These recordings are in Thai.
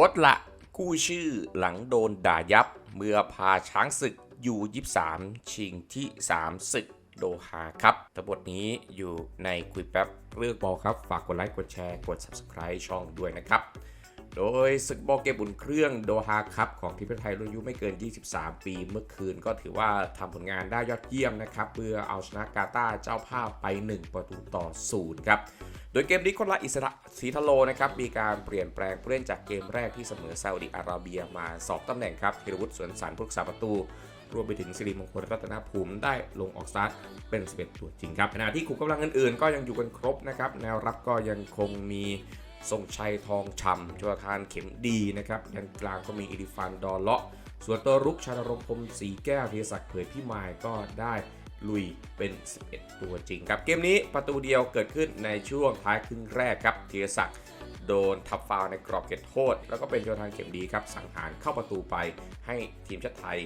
ค้ดละกู้ชื่อหลังโดนด่ายับ เมื่อพาช้างศึกยู23 ชิงที่ 3 ศึกโดฮาครับทั้งหมดนี้อยู่ในคุยแป๊บเรื่องบอลครับ ฝากกดไลค์ กดแชร์ กด Subscribe ช่องด้วยนะครับ โดยศึกบอลเกมบุนเครื่องโดฮาครับของทีมไทยรุ่นอายุไม่เกิน 23 ปี เมื่อคืนก็ถือว่าทำผลงานได้ยอดเยี่ยมนะครับเพื่อเอาชนะกาตาร์เจ้าภาพไป 1 ประตูต่อ0ครับโดยเกมนี้คนละอิสระสีทะโลนะครับมีการเปลี่ยนแปลงผู้เล่นจากเกมแรกที่เสมอซาอุดิอาระเบียมาสองตำแหน่งครับธีรวุฒิสวนสันผู้รักษาประตูรวมไปถึงสิริมงคลรัตนภูมิได้ลงออกสตาร์ทเป็น11ตัวจริงครับขณะที่ขุมกำลังอื่นๆ ก็ยังอยู่กันครบนะครับแนวรับก็ยังคงมี ทรงชัยทองชำจวทานเข็มดีนะครับยันกลางก็มีอิริฟันดอเลาะ ส่วนตัวรุกชานรงพรมสีแก้วธีศักดิ์เผยพิมายก็ได้ลุยเป็น 11 ตัวจริงครับ เกมนี้ประตูเดียวเกิดขึ้นในช่วงท้ายครึ่งแรกครับธีศักดิ์โดนทับฟาวในกรอบเขตโทษ แล้วก็เป็นโจทานเข็มดีครับสังหารเข้าประตูไปให้ทีมชาติไทย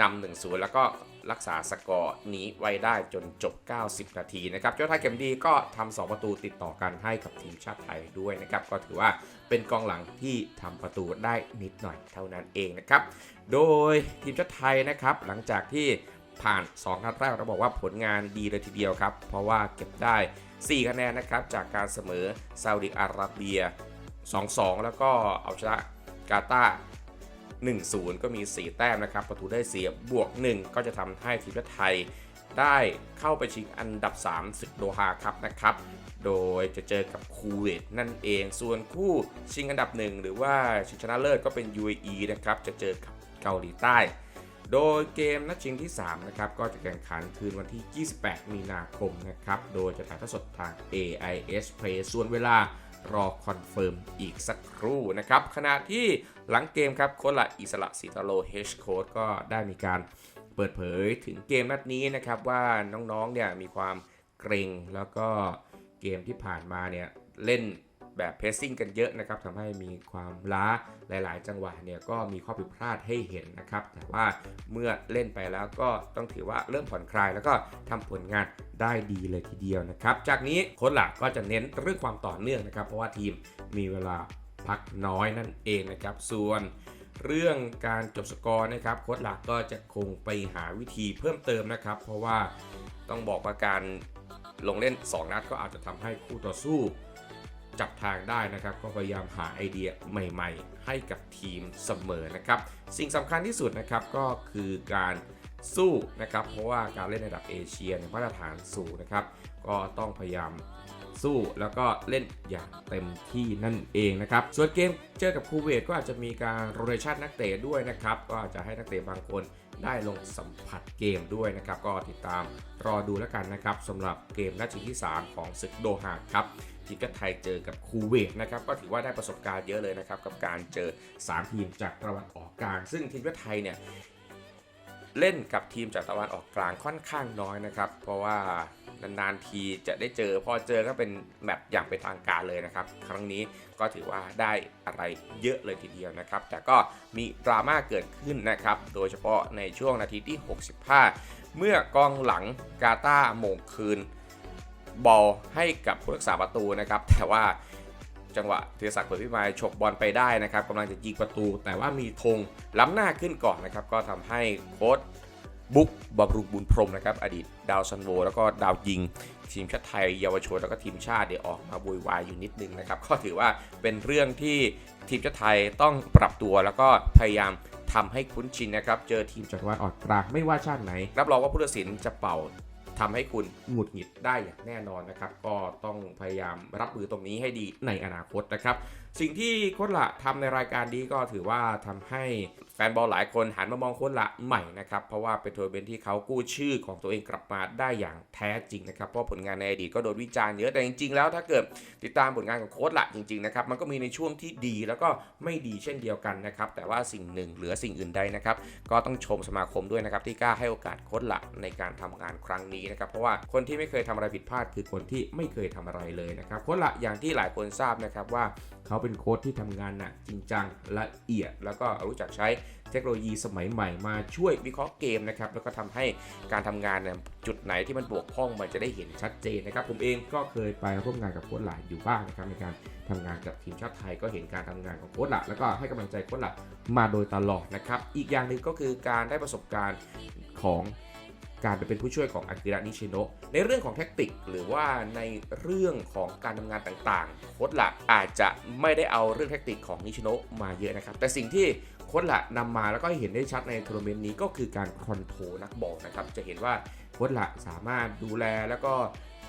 นำ1 0แล้วก็ รักษาสกอร์หนีไว้ได้จนจบ 90 นาทีนะครับโจทาเข็มดีก็ทำ2ประตูติดต่อกันให้กับทีมชาติไทยด้วยนะครับ ก็ถือว่าเป็นกองหลังที่ทำประตูได้นิดหน่อยเท่านั้นเองนะครับ โดยทีมชาติไทยนะครับหลังจากที่ผ่าน2นัดแรกเราบอกว่าผลงานดีเลยทีเดียวครับ เพราะว่าเก็บได้ 4 คะแนนนะครับ จากการเสมอซาอุดิอาระเบีย 2-2 แล้วก็เอาชนะกาตาร์ 1-0 ก็มี 4 แต้มนะครับประตูได้เสียบวก 1 ก็จะทำให้ทีมชาติไทยได้เข้าไปชิงอันดับ3ศึกโดฮาครับนะครับ โดยจะเจอกับคูเวตนั่นเอง ส่วนคู่ชิงอันดับ 1 หรือว่าชิงชนะเลิศก็เป็น UAE นะครับ จะเจอกับเกาหลีใต้ โดยเกมนัดชิงที่ 3 นะครับ ก็จะแข่งขันคืนวันที่ 28 มีนาคมนะครับ โดยจะถ่ายทอดสดทาง AIS Play ส่วนเวลา รอคอนเฟิร์มอีกสักครู่นะครับขณะที่หลังเกมครับโค้ชละอิสระสิตาโลเฮชโค้ดก็ได้มีการเปิดเผยถึงเกมนัดนี้นะครับว่าน้องๆเนี่ยมีความเกรงแล้วก็เกมที่ผ่านมาเนี่ยเล่น แบบเพรสซิ่งกันเยอะนะครับทำให้มีความล้าหลาย ๆ จังหวะเนี่ยก็มีข้อผิดพลาดให้เห็นนะครับ แต่ว่าเมื่อเล่นไปแล้วก็ต้องถือว่าเริ่มผ่อนคลาย แล้วก็ทำผลงานได้ดีเลยทีเดียวนะครับ จากนี้โค้ชหลักก็จะเน้นเรื่องความต่อเนื่องนะครับ เพราะว่าทีมมีเวลาพักน้อยนั่นเองนะครับ ส่วนเรื่องการจบสกอร์นะครับโค้ชหลักก็จะคงไปหาวิธีเพิ่มเติมนะครับ เพราะว่าต้องบอกว่าการลงเล่น 2 นัดก็อาจจะทำให้คู่ต่อสู้ จับทางได้นะครับ ก็พยายามหาไอเดียใหม่ๆ ให้กับทีมเสมอนะครับ สิ่งสำคัญที่สุดนะครับก็คือการสู้นะครับ เพราะว่าการเล่นในระดับเอเชียเนี่ยมาตรฐานสูงนะครับ ก็ต้องพยายามสู้แล้วก็เล่นอย่างเต็มที่นั่นเองนะครับ ส่วนเกมเจอกับคูเวตก็อาจจะมีการโรเ t ชันนักเตะด้วยนะครับ ก็อาจจะให้นักเตะบางคน ได้ลงสัมผัสเกมด้วยนะครับ ก็ติดตามรอดูแล้วกันนะครับสำหรับเกมนัดชิงที่ 3 ของศึกโดฮาครับทีมชาติไทยเจอกับคูเวตนะครับก็ถือว่าได้ประสบการณ์เยอะเลยนะครับกับการเจอ 3 ทีมจากตะวันออกกลาง ซึ่งทีมชาติไทยเนี่ยเล่นกับทีมจากตะวันออกกลางค่อนข้างน้อยนะครับ เพราะว่า นานๆทีจะได้เจอ พอเจอก็เป็นแมตช์อย่างเป็นทางการเลยนะครับ ครั้งนี้ก็ถือว่าได้อะไรเยอะเลยทีเดียวนะครับ แต่ก็มีดราม่าเกิดขึ้นนะครับ โดยเฉพาะในช่วงนาทีที่ 65 เมื่อกองหลังกาตาโมงคืน บอลให้กับผู้รักษาประตูนะครับ แต่ว่าจังหวะธีรศักดิ์เผยพิมายฉกบอลไปได้นะครับกำลังจะยิงประตู แต่ว่ามีธงล้ำหน้าขึ้นก่อนนะครับ ก็ทำให้โค้ช บุ๊กบำรุงบุญพรมนะครับอดีตดาวซันโวแล้วก็ดาวยิง ทีมชาติไทยเยาวชนแล้วก็ทีมชาติเดี๋ยวออกมาโวยวายอยู่นิดนึงนะครับก็ถือว่าเป็นเรื่องที่ทีมชาติไทยต้องปรับตัวแล้วก็พยายามทำให้คุ้นชินนะครับ เจอทีมจากตะวันออกกลางไม่ว่าชาติไหน รับรองว่าผู้ตัดสินจะเป่าทำให้คุณหงุดหงิดได้อย่างแน่นอนนะครับ ก็ต้องพยายามรับมือตรงนี้ให้ดีในอนาคตนะครับ สิ่งที่โค้ชละทำในรายการนี้ก็ถือว่าทำให้แฟนบอลหลายคนหันมามองโค้ชละใหม่นะครับ เพราะว่าเป็นทัวร์เมนที่เขากู้ชื่อของตัวเองกลับมาได้อย่างแท้จริงนะครับ เพราะผลงานในอดีตก็โดนวิจารณ์เยอะ แต่จริงๆ แล้วถ้าเกิดติดตามผลงานของโค้ชละจริงๆนะครับ มันก็มีในช่วงที่ดีแล้วก็ไม่ดีเช่นเดียวกันนะครับ แต่ว่าสิ่งหนึ่งเหลือสิ่งอื่นใดนะครับ ก็ต้องชมสมาคมด้วยนะครับที่กล้าให้โอกาสโค้ชละในการทำงานครั้งนี้นะครับ เพราะว่าคนที่ไม่เคยทำอะไรผิดพลาด คือคนที่ไม่เคยทำอะไรเลยนะครับ โค้ชละอย่างที่หลายคนทราบนะครับว่า เขาเป็นโค้ชที่ทำงานหนักจริงจังละเอียด แล้วก็รู้จักใช้เทคโนโลยีสมัยใหม่มาช่วยวิเคราะห์เกมนะครับแล้วก็ทำให้การทำงานเนี่ยจุดไหนที่มันบวกพร่องมันจะได้เห็นชัดเจนนะครับ ผมเองก็เคยไปร่วมงานกับโค้ชหลายอยู่บ้างนะครับในการทำงานกับทีมชาติไทยก็เห็นการทำงานของโค้ชหลักแล้วก็ให้กำลังใจโค้ชหลักมาโดยตลอดนะครับอีกอย่างหนึ่งก็คือการได้ประสบการณ์ของ การไปเป็นผู้ช่วยของอากิระนิชิโนะในเรื่องของแท็กติก หรือว่าในเรื่องของการทำงานต่างๆ โค้ชหลักอาจจะไม่ได้เอาเรื่องแท็กติกของนิชิโนะมาเยอะนะครับ แต่สิ่งที่โค้ชหลักนำมาแล้วก็เห็นได้ชัดในทัวร์นาเมนต์นี้ก็คือการคอนโทรลนักบอลนะครับ จะเห็นว่าโค้ชหลักสามารถดูแลแล้วก็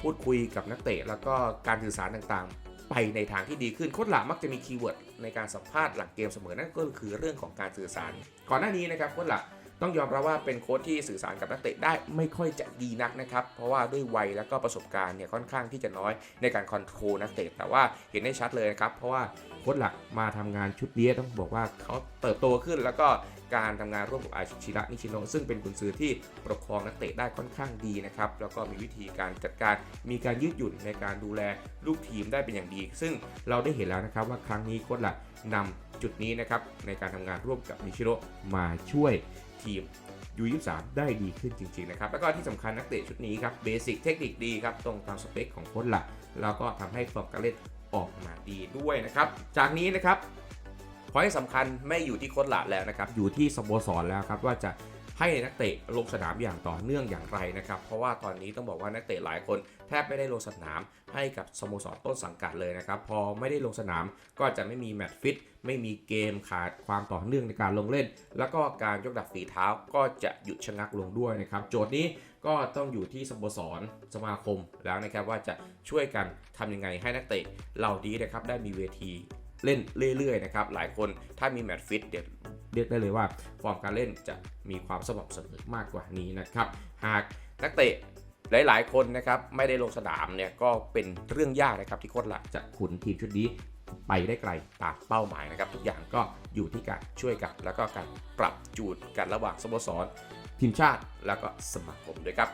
พูดคุยกับนักเตะ แล้วก็การสื่อสารต่างๆไปในทางที่ดีขึ้นโค้ชหลักมักจะมีคีย์เวิร์ดในการสัมภาษณ์หลังเกมเสมอนั่นก็คือเรื่องของการสื่อสาร ก่อนหน้านี้นะครับโค้ชหลัก ต้องยอมรับว่าเป็นโค้ชที่สื่อสารกับนักเตะได้ไม่ค่อยจะดีนักนะครับ เพราะว่าด้วยวัยแล้วก็ประสบการณ์เนี่ยค่อนข้างที่จะน้อยในการคอนโทรลนักเตะแต่ว่าเห็นได้ชัดเลยนะครับ เพราะว่าโค้ชหลักมาทำงานชุดนี้ต้องบอกว่าเขาเติบโตขึ้นแล้วก็การทำงานร่วมกับอาชิระนิชิโนซึ่งเป็นกุนซือที่ปกคองนักเตะได้ค่อนข้างดีนะครับ แล้วก็มีวิธีการจัดการมีการยืดหยุ่นในการดูแลลูกทีมได้เป็นอย่างดี ซึ่งเราได้เห็นแล้วนะครับว่าครั้งนี้โค้ชหลักนำจุดนี้นะครับในการทำงานร่วมกับนิชิโนมาช่วย ทีม U23 ได้ดีขึ้นจริง ๆ นะครับ แล้วก็ที่สำคัญนักเตะชุดนี้ครับเบสิกเทคนิคดีครับ ตรงตามสเปคของโค้ชหลักแล้วก็ทำให้ฟอร์มการเล่นออกมาดีด้วยนะครับ จากนี้นะครับพอยสำคัญไม่อยู่ที่โค้ชหลักแล้วนะครับ อยู่ที่สโมสรแล้วครับว่าจะ ให้นักเตะลงสนามอย่างต่อเนื่องอย่างไรนะครับ เพราะว่าตอนนี้ต้องบอกว่านักเตะหลายคนแทบไม่ได้ลงสนามให้กับสโมสรต้นสังกัดเลยนะครับ พอไม่ได้ลงสนามก็จะไม่มีแมตช์ฟิตไม่มีเกมขาดความต่อเนื่องในการลงเล่น แล้วก็การยกดับฝีเท้าก็จะหยุดชะงักลงด้วยนะครับ โจทย์นี้ก็ต้องอยู่ที่สโมสรสมาคมแล้วนะครับว่าจะช่วยกันทำยังไงให้นักเตะเหล่านี้นะครับได้มีเวทีเล่นเรื่อยๆนะครับหลายคนถ้ามีแมตช์ฟิตเดี๋ยว เรียกได้เลยว่าฟอร์มการเล่นจะมีความสม่ำเสมอมากกว่านี้นะครับ หากนักเตะหลาย ๆ คนนะครับไม่ได้ลงสนามเนี่ยก็เป็นเรื่องยากนะครับที่โค้ชหลักจะขุนทีมชุดนี้ไปได้ไกลตามเป้าหมายนะครับ ทุกอย่างก็อยู่ที่การช่วยกัน แล้วก็การปรับจูนกันระหว่างสโมสรทีมชาติแล้วก็สมาคมด้วยครับ